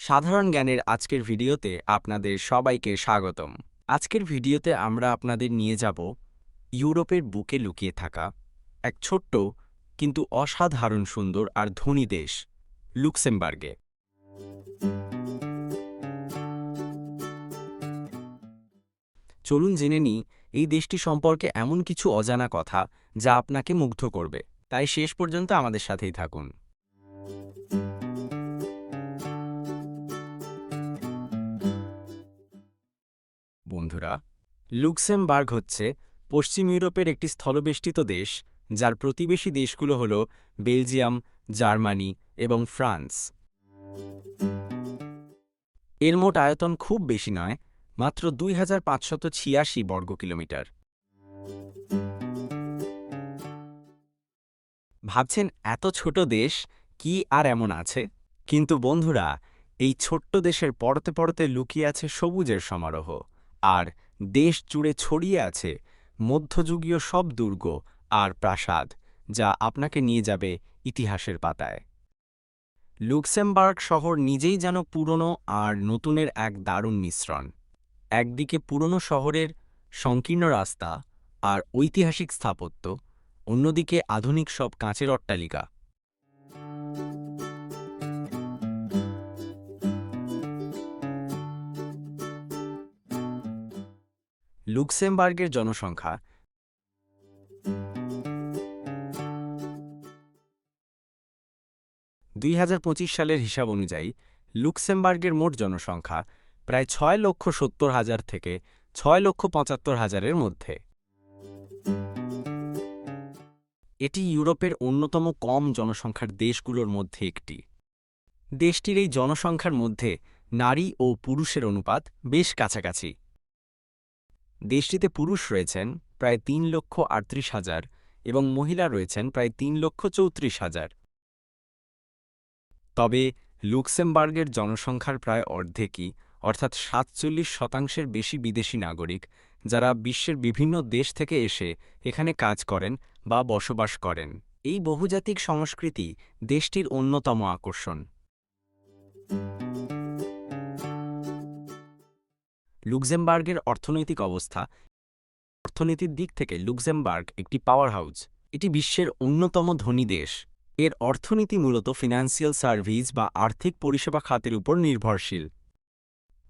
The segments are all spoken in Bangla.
সাধারণ জ্ঞানের আজকের ভিডিওতে আপনাদের সবাইকে স্বাগতম। আজকের ভিডিওতে আমরা আপনাদের নিয়ে যাব ইউরোপের বুকে লুকিয়ে থাকা এক ছোট্ট কিন্তু অসাধারণ সুন্দর আর ধনী দেশ, লুক্সেমবার্গে। চলুন জেনে নিই, এই দেশটি সম্পর্কে এমন কিছু অজানা কথা যা আপনাকে মুগ্ধ করবে। তাই শেষ পর্যন্ত আমাদের সাথেই থাকুন। বন্ধুরা, লুক্সেমবার্গ হচ্ছে পশ্চিম ইউরোপের একটি স্থলবেষ্টিত দেশ, যার প্রতিবেশী দেশগুলো হল বেলজিয়াম, জার্মানি এবং ফ্রান্স। এর মোট আয়তন খুব বেশি নয়, মাত্র দুই বর্গ কিলোমিটার ভাবছেন এত ছোট দেশ কি আর এমন আছে? কিন্তু বন্ধুরা, এই ছোট্ট দেশের পড়তে পড়তে লুকিয়ে আছে সবুজের সমারোহ। আর দেশ জুড়ে ছড়িয়ে আছে মধ্যযুগীয় সব দুর্গ আর প্রাসাদ, যা আপনাকে নিয়ে যাবে ইতিহাসের পাতায়। লুক্সেমবার্গ শহর নিজেই যেন পুরনো আর নতুনের এক দারুণ মিশ্রণ। একদিকে পুরনো শহরের সংকীর্ণ রাস্তা আর ঐতিহাসিক স্থাপত্য, অন্যদিকে আধুনিক সব কাঁচের অট্টালিকা। লুক্সেমবার্গের জনসংখ্যা। দুই হাজার পঁচিশ সালের হিসাব অনুযায়ী, লুক্সেমবার্গের মোট জনসংখ্যা প্রায় ছয় লক্ষ সত্তর হাজার থেকে ছয় লক্ষ পঁচাত্তর হাজারের মধ্যে। এটি ইউরোপের অন্যতম কম জনসংখ্যার দেশগুলোর মধ্যে একটি। দেশটির এই জনসংখ্যার মধ্যে নারী ও পুরুষের অনুপাত বেশ কাছাকাছি। দেশটিতে পুরুষ রয়েছেন প্রায় তিন লক্ষ আটত্রিশ হাজার এবং মহিলা রয়েছেন প্রায় তিন লক্ষ চৌত্রিশ হাজার। তবে লুক্সেমবার্গের জনসংখ্যার প্রায় অর্ধেকই, অর্থাৎ সাতচল্লিশ শতাংশের বেশি বিদেশি নাগরিক, যারা বিশ্বের বিভিন্ন দেশ থেকে এসে এখানে কাজ করেন বা বসবাস করেন। এই বহুজাতিক সংস্কৃতি দেশটির অন্যতম আকর্ষণ। লুক্সেমবার্গের অর্থনৈতিক অবস্থা, অর্থনীতির দিক থেকে লুক্সেমবার্গ একটি পাওয়ার হাউস এটি বিশ্বের অন্যতম ধনী দেশ। এর অর্থনীতি মূলত ফিনান্সিয়াল সার্ভিস বা আর্থিক পরিষেবা খাতের উপর নির্ভরশীল।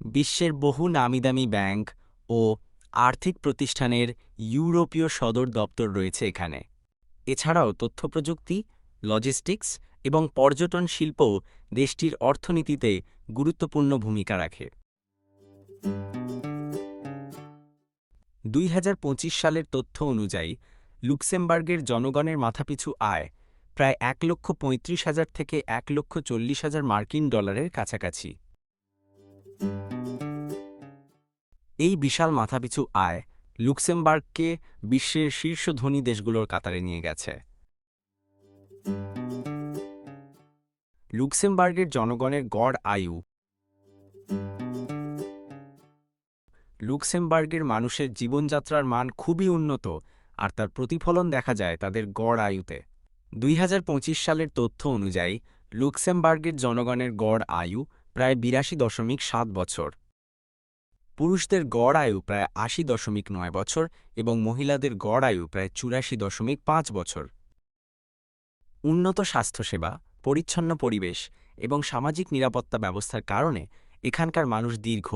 বিশ্বের বহু নামিদামি ব্যাংক ও আর্থিক প্রতিষ্ঠানের ইউরোপীয় সদর দপ্তর রয়েছে এখানে। এছাড়াও তথ্যপ্রযুক্তি লজিস্টিক্স এবং পর্যটন শিল্পও দেশটির অর্থনীতিতে গুরুত্বপূর্ণ ভূমিকা রাখে। দুই হাজার পঁচিশ সালের তথ্য অনুযায়ী, লুক্সেমবার্গের জনগণের মাথাপিছু আয় প্রায় এক লক্ষ পঁয়ত্রিশ হাজার থেকে এক লক্ষ চল্লিশ হাজার মার্কিন ডলারের কাছাকাছি। এই বিশাল মাথাপিছু আয় লুক্সেমবার্গকে বিশ্বের শীর্ষ ধনী দেশগুলোর কাতারে নিয়ে গেছে। লুক্সেমবার্গের জনগণের গড় আয়ু লুক্সেমবার্গের মানুষের জীবনযাত্রার মান খুবই উন্নত আর তার প্রতিফলন দেখা যায় তাদের গড় আয়ুতে। দুই হাজার পঁচিশ সালের তথ্য অনুযায়ী, লুক্সেমবার্গের জনগণের গড় আয়ু প্রায় বিরাশি দশমিক সাত বছর। পুরুষদের গড় আয়ু প্রায় আশি দশমিক নয় বছর এবং মহিলাদের গড় আয়ু প্রায় চুরাশি দশমিক পাঁচ বছর। উন্নত স্বাস্থ্যসেবা, পরিচ্ছন্ন পরিবেশ এবং সামাজিক নিরাপত্তা ব্যবস্থার কারণে এখানকার মানুষ দীর্ঘ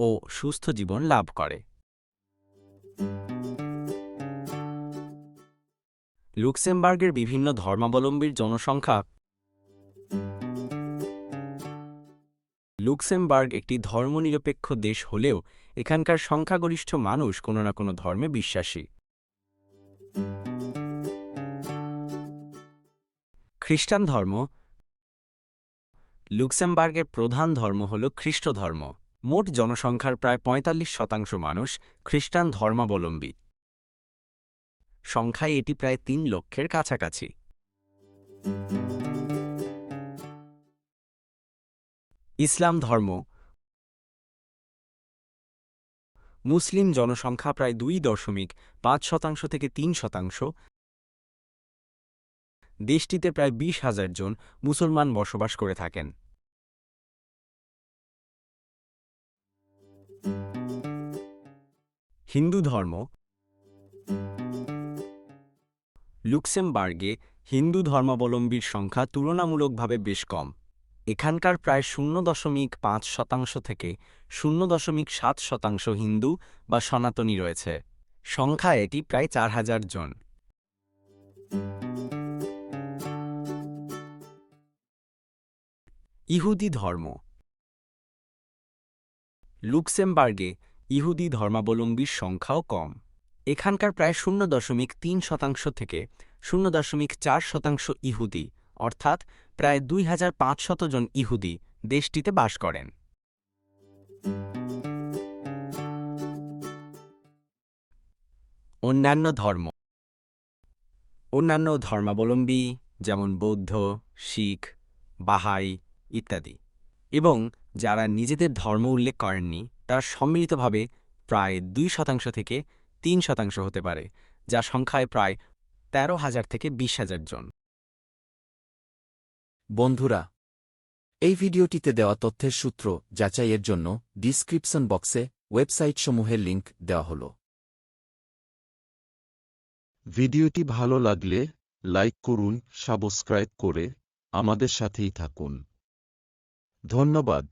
ও সুস্থ জীবন লাভ করে। লুক্সেমবার্গের বিভিন্ন ধর্মাবলম্বীর জনসংখ্যা লুক্সেমবার্গ একটি ধর্মনিরপেক্ষ দেশ হলেও এখানকার সংখ্যাগরিষ্ঠ মানুষ কোনো না কোনো ধর্মে বিশ্বাসী। খ্রিস্টান ধর্ম লুক্সেমবার্গের প্রধান ধর্ম হল খ্রিস্ট ধর্ম মোট জনসংখ্যার প্রায় পঁয়তাল্লিশ শতাংশ মানুষ খ্রিস্টান ধর্মাবলম্বী। সংখ্যায় এটি প্রায় তিন লক্ষের কাছাকাছি। ইসলাম ধর্ম। মুসলিম জনসংখ্যা প্রায় দুই দশমিক পাঁচ শতাংশ থেকে তিন শতাংশ। দেশটিতে প্রায় বিশ হাজার জন মুসলমান বসবাস করে থাকেন। হিন্দু ধর্ম। লুক্সেমবার্গে হিন্দু ধর্মাবলম্বীর সংখ্যা তুলনামূলকভাবে বেশ কম। এখানকার প্রায় শূন্য দশমিক পাঁচ শতাংশ থেকে শূন্য দশমিক সাত শতাংশ হিন্দু বা সনাতনী রয়েছে। সংখ্যা এটি প্রায় চার হাজার জন। ইহুদি ধর্ম। লুক্সেমবার্গে ইহুদি ধর্মাবলম্বীর সংখ্যাও কম। এখানকার প্রায় শূন্য দশমিক তিন শতাংশ থেকে শূন্য দশমিক চার শতাংশ ইহুদি, অর্থাৎ প্রায় দুই হাজার পাঁচশত জন ইহুদি দেশটিতে বাস করেন। অন্যান্য ধর্ম। অন্যান্য ধর্মাবলম্বী যেমন বৌদ্ধ, শিখ, বাহাই ইত্যাদি। এবং যারা নিজেদের ধর্ম উল্লেখ করেননি তারা সম্মিলিতভাবে প্রায় দুই শতাংশ থেকে তিন শতাংশ হতে পারে যা সংখ্যায় প্রায় তেরো হাজার থেকে বিশ হাজার জন। বন্ধুরা এই ভিডিওটিতে দেওয়া তথ্যের সূত্র যাচাইয়ের জন্য ডিসক্রিপশন বক্সে ওয়েবসাইটসমূহের লিঙ্ক দেওয়া হল। ভিডিওটি ভালো লাগলে লাইক করুন সাবস্ক্রাইব করে আমাদের সাথেই থাকুন। ধন্যবাদ।